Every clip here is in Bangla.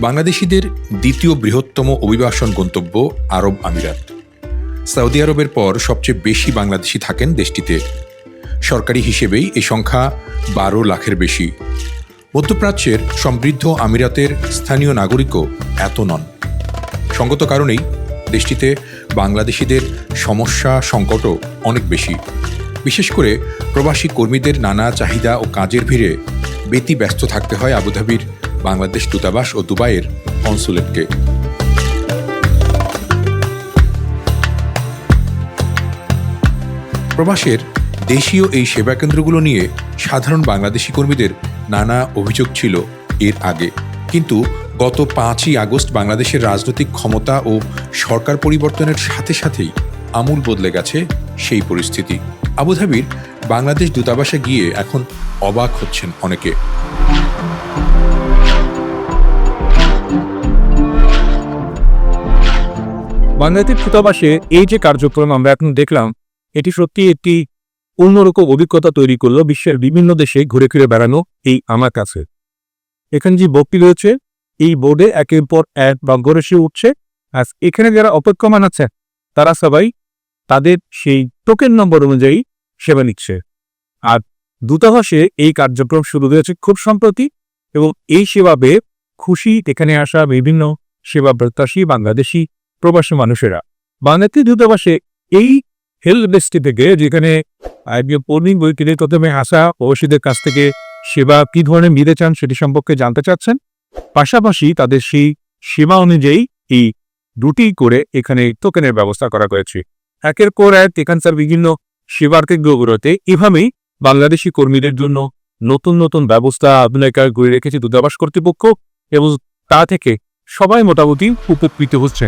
বাংলাদেশিদের দ্বিতীয় বৃহত্তম অভিবাসন গন্তব্য আরব আমিরাত। সৌদি আরবের পর সবচেয়ে বেশি বাংলাদেশি থাকেন দেশটিতে। সরকারি হিসেবেই এই সংখ্যা বারো লাখের বেশি। মধ্যপ্রাচ্যের সমৃদ্ধ আমিরাতের স্থানীয় নাগরিকও এত নন। সঙ্গত কারণেই দেশটিতে বাংলাদেশিদের সমস্যা সংকটও অনেক বেশি। বিশেষ করে প্রবাসী কর্মীদের নানা চাহিদা ও কাজের ভিড়ে বেতি ব্যস্ত থাকতে হয় আবুধাবির বাংলাদেশ দূতাবাস ও দুবাইয়ের কনসুলেটকে। প্রবাসের দেশীয় এই সেবা কেন্দ্রগুলো নিয়ে সাধারণ বাংলাদেশি কর্মীদের নানা অভিযোগ ছিল এর আগে। কিন্তু গত পাঁচই আগস্ট বাংলাদেশের রাজনৈতিক ক্ষমতা ও সরকার পরিবর্তনের সাথে সাথেই আমূল বদলে গেছে সেই পরিস্থিতি। আবুধাবির বাংলাদেশ দূতাবাসে গিয়ে এখন অবাক হচ্ছেন অনেকে। বাংলাদেশ দূতাবাসে এই যে কার্যক্রম আমরা এখন দেখলাম, এটি সত্যি একটি অন্যরকম অভিজ্ঞতা তৈরি করল বিশ্বের বিভিন্ন দেশে ঘুরে ফিরে বেড়ানো এই আমার কাছে। এখানে যে বোর্ডটি রয়েছে, এই বোর্ডে একের পর এক বাগ্যর এসে উঠছে। আর এখানে যারা অপেক্ষমান আছে তারা সবাই তাদের সেই টোকেন নম্বর অনুযায়ী সেবা নিচ্ছে। আর দূতাবাসে এই কার্যক্রম শুরু হয়েছে খুব সম্প্রতি এবং এই সেবা খুশি এখানে আসা বিভিন্ন সেবা প্রত্যাশী বাংলাদেশি প্রবাসী মানুষেরা। বাংলাদেশ দূতাবাসে এই হেল্প ডেস্কটি থেকে যেখানে পূর্ণিম বই কিনে প্রথমে আসা প্রবাসীদের কাছ থেকে সেবা কি ধরনের মিলে চান সেটি সম্পর্কে জানতে চাচ্ছেন। পাশাপাশি তাদের সেই সেবা অনুযায়ী এই দুটি করে এখানে টোকেনের ব্যবস্থা করা হয়েছে। একের পর এক এখানকার বিভিন্ন সেবার কেন্দ্রগুলোতে এভাবেই বাংলাদেশি কর্মীদের জন্য নতুন নতুন ব্যবস্থা আধুনিকার গড়ে রেখেছে দূতাবাস কর্তৃপক্ষ এবং তা থেকে সবাই মোটামুটি উপকৃত হচ্ছে।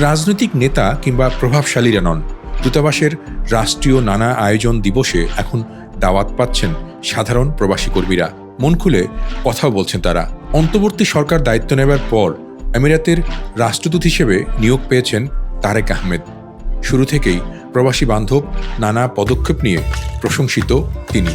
রাজনৈতিক নেতা কিংবা প্রভাবশালীরা নন। দূতাবাসের রাষ্ট্রীয় নানা আয়োজন দিবসে এখন দাওয়াত পাচ্ছেন সাধারণ প্রবাসী কর্মীরা। মন খুলে কথাও বলছেন তারা। অন্তর্বর্তী সরকার দায়িত্ব নেবার পর আমিরাতের রাষ্ট্রদূত হিসেবে নিয়োগ পেয়েছেন তারেক আহমেদ। শুরু থেকেই প্রবাসী বান্ধব নানা পদক্ষেপ নিয়ে প্রশংসিত তিনি।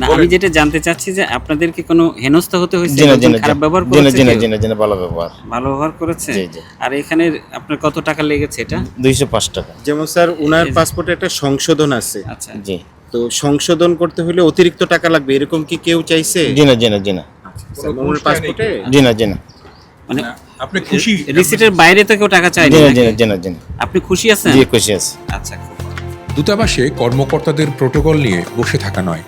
না আমি যেটা জানতে চাচ্ছি যে আপনাদেরকে কোনো হেনস্থা হতে হয়েছে? খারাপ ব্যবহার করেছে জি না কেউ? জি না জি না ভালো ব্যবহার। ভালো ব্যবহার করেছে? জি জি। আর এখানে আপনার কত টাকা লেগেছে এটা? দুইশো পাঁচ টাকা। যেমন স্যার ওনার যে- পাসপোর্টে একটা সংশোধন আছে। আচ্ছা। জি। তো সংশোধন করতে হলে অতিরিক্ত টাকা লাগবে এরকম কি কেউ চাইছে? জি না জি না জি না পাসপোর্টে জি না জি না মানে আপনি খুশি? রিসিটের বাইরে তো কেউ টাকা চায়নি না আপনি খুশি আছেন? জি খুশি আছে। আচ্ছা দূতাবাসে কর্মকর্তাদের প্রোটোকল নিয়ে বসে থাকা নয়।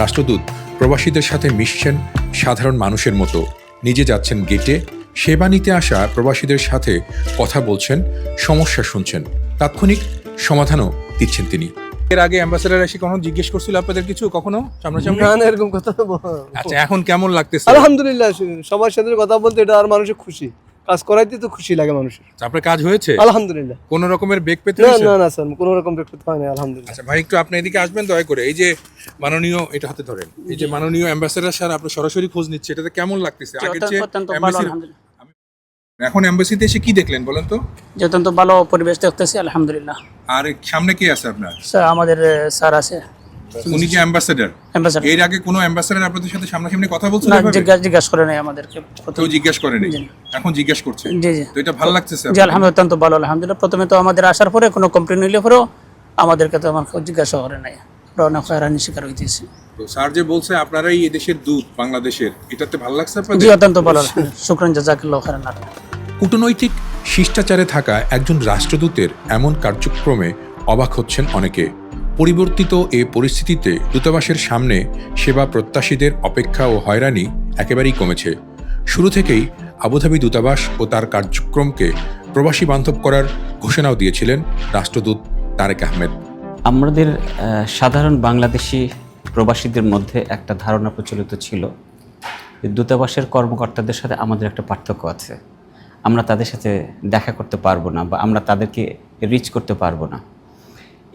রাষ্ট্রদূত প্রবাসীদের সাথে মিশছেন সাধারণ মানুষের মতো। নিজে যাচ্ছেন গেটে সেবা নিতে আসা প্রবাসীদের সাথে কথা বলছেন সমস্যা শুনছেন। তাৎক্ষণিক সমাধানও দিচ্ছেন তিনি। এর আগে অ্যাম্বাসেডার এসে কখনো জিজ্ঞেস করছিল আপনাদের কিছু কখনো? সামনাসামনি? না এরকম কথা আচ্ছা এখন কেমন লাগতেছে? আলহামদুলিল্লাহ সবার সাথে কথা বলতে এটা আর মানুষের খুশি। কাজ করাইতে তো খুশি লাগে মানুষের। আপনার কাজ হয়েছে? আলহামদুলিল্লাহ। কোন রকমের বেগ পেতে না না না স্যার কোনো রকম ব্যক্তি হয় না আলহামদুলিল্লাহ। আচ্ছা ভাই একটু আপনি এদিকে আসবেন দয়া করে। এই যে মাননীয় এটা হাতে ধরেন। এই যে মাননীয় অ্যাম্বাসেডার স্যার আপনি সরাসরি খোঁজ নিচ্ছে এটাতে কেমন লাগতেছে? আগের চেয়ে এখন এম্বাসিতে এসে কি দেখলেন বলেন তো? যে অত্যন্ত ভালো পরিবেশ দেখতেছি আলহামদুলিল্লাহ। আর সামনে কি আছে আপনার? স্যার আমাদের স্যার আছে। উনি কি অ্যাম্বাসেডার অ্যাম্বাসাডার এর আগে কোনো অ্যাম্বাসেডার আপনাদের সাথে সামনাসামনি কথা বলছিল না? জিজ্ঞাসা জিজ্ঞাসা করে নাই আমাদেরকে। কেউ জিজ্ঞেস করেনি জি। এখন জিজ্ঞেস করছে। জি জি। তো এটা ভালো লাগতেছে জি আলহামদুলিল্লাহ অত্যন্ত ভালো আলহামদুলিল্লাহ। প্রথমে তো আমাদের আসার পরে কোনো কমপ্লেন নিলে পরেও আমাদেরকে তো আমার জিজ্ঞাসা করে নাই। আমরা অনেক হয়রানি শিকার হইতেছি। তো স্যার যে বলছে আপনারাই এই দেশের দূত বাংলাদেশের। এটাতে ভালো লাগছে জি আপনাদের অত্যন্ত ভালো শুক্রান জাজাকিল্লাহ খারান কূটনৈতিক শিষ্টাচারে থাকা একজন রাষ্ট্রদূতের এমন কার্যক্রমে অবাক হচ্ছেন অনেকে। পরিবর্তিত এ পরিস্থিতিতে দূতাবাসের সামনে সেবা প্রত্যাশীদের অপেক্ষা ও হয়রানি একেবারেই কমেছে। শুরু থেকেই আবুধাবি দূতাবাস ও তার কার্যক্রমকে প্রবাসী বান্ধব করার ঘোষণাও দিয়েছিলেন রাষ্ট্রদূত তারেক আহমেদ। আমাদের সাধারণ বাংলাদেশি প্রবাসীদের মধ্যে একটা ধারণা প্রচলিত ছিল দূতাবাসের কর্মকর্তাদের সাথে আমাদের একটা পার্থক্য আছে। আমরা তাদের সাথে দেখা করতে পারব না বা আমরা তাদেরকে রিচ করতে পারব না।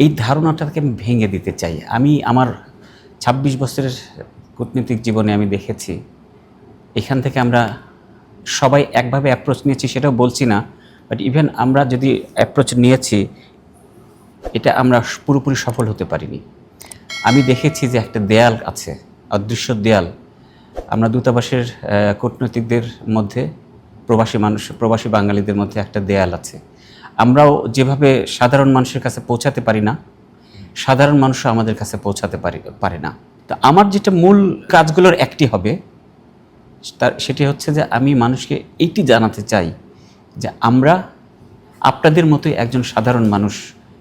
এই ধারণাটাকে আমি ভেঙে দিতে চাই। আমি আমার ২৬ বছরের কূটনৈতিক জীবনে আমি দেখেছি, এখান থেকে আমরা সবাই একভাবে অ্যাপ্রোচ নিয়েছি, সেটাও বলছি না বাট ইভেন আমরা যদি অ্যাপ্রোচ নিয়েছি, এটা আমরা পুরোপুরি সফল হতে পারিনি। আমি দেখেছি যে একটা দেয়াল আছে, অদৃশ্য দেয়াল। আমরা দূতাবাসের কূটনৈতিকদের মধ্যে, প্রবাসী মানুষ, প্রবাসী বাঙালিদের মধ্যে একটা দেয়াল আছে। আমরাও যেভাবে সাধারণ মানুষের কাছে পৌঁছাতে পারি না, সাধারণ মানুষও আমাদের কাছে পৌঁছাতে পারি, পারে না। তো আমার যেটা মূল কাজগুলোর একটি হবে, তার সেটি হচ্ছে যে আমি মানুষকে এইটি জানাতে চাই যে আমরা আপনাদের মতোই একজন সাধারণ মানুষ,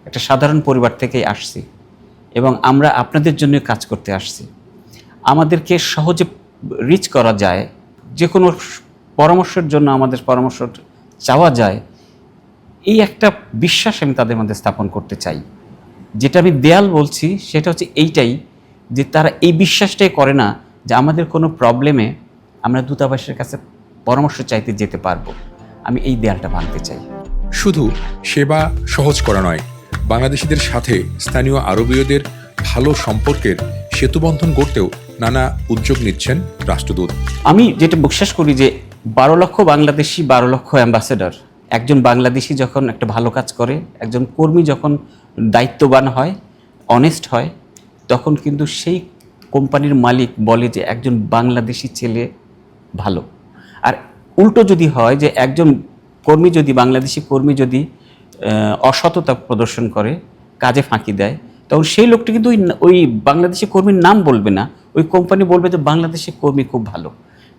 একটা সাধারণ পরিবার থেকেই আসছি এবং আমরা আপনাদের জন্য কাজ করতে আসছি। আমাদেরকে সহজে রিচ করা যায় যে কোনো পরামর্শের জন্য আমাদের পরামর্শ চাওয়া যায় এই একটা বিশ্বাস আমি তাদের মধ্যে স্থাপন করতে চাই। যেটা আমি দেয়াল বলছি সেটা হচ্ছে এইটাই যে তারা এই বিশ্বাসটাই করে না যে আমাদের কোনো প্রবলেমে আমরা দূতাবাসের কাছে পরামর্শ চাইতে যেতে পারব। আমি এই দেয়ালটা ভাঙতে চাই। শুধু সেবা সহজ করা নয় বাংলাদেশিদের সাথে স্থানীয় আরবীয়দের ভালো সম্পর্কের সেতুবন্ধন গড়তেও নানা উদ্যোগ নিচ্ছেন রাষ্ট্রদূত। আমি যেটা বিশ্বাস করি যে বারো লক্ষ বাংলাদেশি বারো লক্ষ অ্যাম্বাসেডর একজন বাংলাদেশি যখন একটা ভালো কাজ করে, একজন কর্মী যখন দায়িত্ববান হয় অনেস্ট হয়, তখন কিন্তু সেই কোম্পানির মালিক বলে যে একজন বাংলাদেশি ছেলে ভালো। আর উল্টো যদি হয় যে একজন কর্মী যদি, বাংলাদেশি কর্মী যদি অসততা প্রদর্শন করে, কাজে ফাঁকি দেয়, তখন সেই লোকটি কিন্তু ওই ওই বাংলাদেশি কর্মীর নাম বলবে না। ওই কোম্পানি বলবে যে বাংলাদেশি কর্মী খুব ভালো।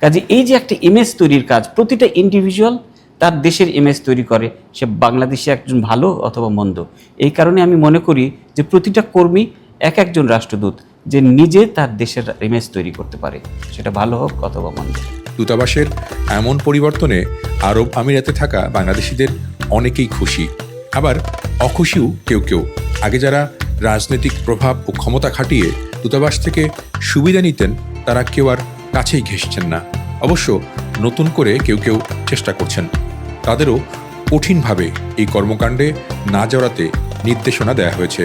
কাজে এই যে একটা ইমেজ তৈরির কাজ, প্রতিটা ইন্ডিভিজুয়াল তার দেশের ইমেজ তৈরি করে। সে বাংলাদেশে একজন ভালো অথবা মন্দ। এই কারণে আমি মনে করি যে প্রতিটা কর্মী এক একজন রাষ্ট্রদূত যে নিজে তার দেশের ইমেজ তৈরি করতে পারে। সেটা ভালো হোক অথবা মন্দ। দূতাবাসের এমন পরিবর্তনে আরব আমিরাতে থাকা বাংলাদেশিদের অনেকেই খুশি। আবার অখুশিও কেউ কেউ। আগে যারা রাজনৈতিক প্রভাব ও ক্ষমতা খাটিয়ে দূতাবাস থেকে সুবিধা নিতেন, তারা কেউ আর কাছেই ঘেঁষছেন না। অবশ্য নতুন করে কেউ কেউ চেষ্টা করছেন। তাদেরও কঠিনভাবে এই কর্মকাণ্ডে না জড়াতে নির্দেশনা দেওয়া হয়েছে।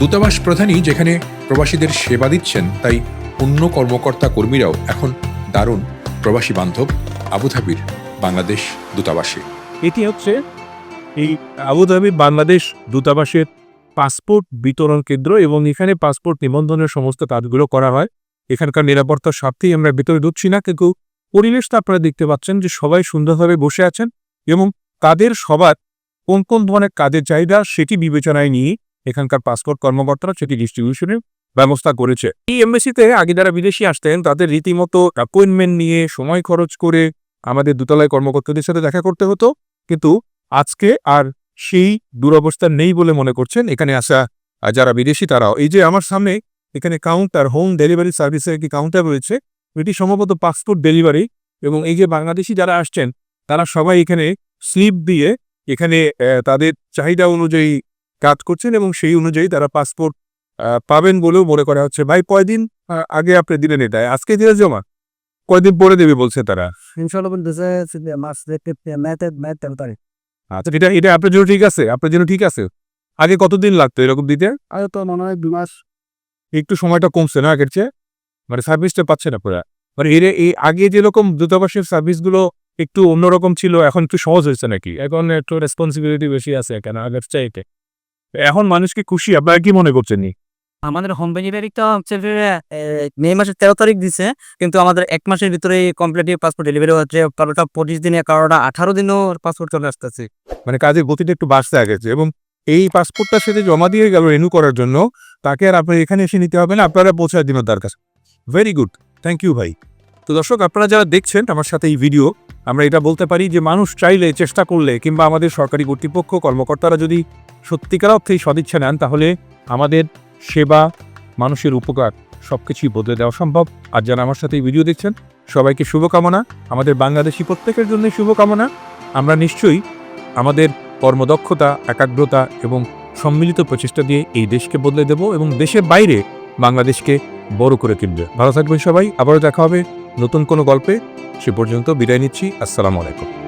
দূতাবাস প্রধানই যেখানে প্রবাসীদের সেবা দিচ্ছেন, তাই অন্য কর্মকর্তা কর্মীরাও এখন দারুণ প্রবাসী বান্ধব আবুধাবির বাংলাদেশ দূতাবাসে। এটি হচ্ছে এই আবুধাবি বাংলাদেশ দূতাবাসের পাসপোর্ট বিতরণ কেন্দ্র এবং এখানে পাসপোর্ট নিবন্ধনের সমস্ত কাজগুলো করা হয়। এখানকার নিরাপত্তার স্বার্থেই আমরা ভেতরে ঢুকছি না, কিন্তু পরিবেশটা আপনারা দেখতে পাচ্ছেন যে সবাই সুন্দরভাবে বসে আছেন এবং তাদের সবার কোন কোন ধরনের কাজের চাহিদা সেটি বিবেচনায় নিয়ে এখানকার পাসপোর্ট কর্মকর্তারা সেটি ডিস্ট্রিবিউশনের ব্যবস্থা করেছে। এই এমবেসিতে আগে যারা বিদেশি আসতেন, তাদের রীতিমতো অ্যাপয়েন্টমেন্ট নিয়ে, সময় খরচ করে আমাদের দূতালয় কর্মকর্তাদের সাথে দেখা করতে হতো। কিন্তু আজকে আর সেই দুরবস্থা নেই বলে মনে করছেন এখানে আসা যারা বিদেশি তারাও। এই যে আমার সামনে এখানে কাউন্টার হোম ডেলিভারি সার্ভিসের একটি কাউন্টার রয়েছে। এটি সম্ভবত পাসপোর্ট ডেলিভারি এবং এই যে বাংলাদেশি যারা আসছেন তারা সবাই এখানে স্লিপ দিয়ে এখানে তাদের চাহিদা অনুযায়ী কাজ করছেন এবং সেই অনুযায়ী তারা পাসপোর্ট পাবেন বলেও মনে করা হচ্ছে। ভাই কয়দিন আগে আপনি দিলেন এটা? আজকে দিলে জমা কয়দিন পরে দেবে বলছে তারা? ইনশাল্লাহ বলতেছে মাস ম্যাথে ম্যাথ তেরো তারিখ। আচ্ছা এটা এটা আপনার জন্য ঠিক আছে? আপনার জন্য ঠিক আছে? আগে কতদিন লাগতো এরকম দিতে? আর তো মনে হয় দু মাস। একটু সময়টা কমছে না আগের চেয়ে? মানে সার্ভিসটা পাচ্ছে না পুরা? মানে এর এই আগে যেরকম দূতাবাসের সার্ভিসগুলো একটু অন্যরকম ছিল এখন একটু সহজ হয়েছে নাকি? এখন একটু রেসপন্সিবিলিটি বেশি আছে কেন আগের চাইতে। এখন মানুষ কি খুশি আপনারা কি মনে করছেন আমাদের হোম ডেলিভারিটা হচ্ছে মে মাসের তেরো তারিখ দিছে কিন্তু আমাদের এক মাসের ভিতরে কমপ্লিট পাসপোর্ট ডেলিভারি হচ্ছে কারোটা পঁচিশ দিনে কারোটা আঠারো দিনও পাসপোর্ট চলে আসতেছে। মানে কাজের গতিটা একটু বাড়তে আগেছে এবং এই পাসপোর্টটা সাথে জমা দিয়ে গেল রেনু করার জন্য তাকে আর আপনার এখানে এসে নিতে হবে না আপনারা পৌঁছায় দিন তার কাছে ভেরি গুড থ্যাংক ইউ ভাই। তো দর্শক, আপনারা যারা দেখছেন আমার সাথে এই ভিডিও আমরা এটা বলতে পারি যে মানুষ চাইলে চেষ্টা করলে কিংবা আমাদের সরকারি কর্তৃপক্ষ, কর্মকর্তারা যদি সত্যিকার অর্থেই সদিচ্ছা নেন, তাহলে আমাদের সেবা, মানুষের উপকার সব কিছুই বদলে দেওয়া সম্ভব। আর যারা আমার সাথে এই ভিডিও দেখছেন, সবাইকে শুভকামনা। আমাদের বাংলাদেশি প্রত্যেকের জন্য শুভকামনা। আমরা নিশ্চয়ই আমাদের কর্মদক্ষতা, একাগ্রতা এবং সম্মিলিত প্রচেষ্টা দিয়ে এই দেশকে বদলে দেব এবং দেশের বাইরে বাংলাদেশকে বড় করে কিনবে ভালো থাকবেন সবাই, আবারও দেখা হবে নতুন কোনো গল্পে। সে পর্যন্ত বিদায় নিচ্ছি। আসসালামু আলাইকুম।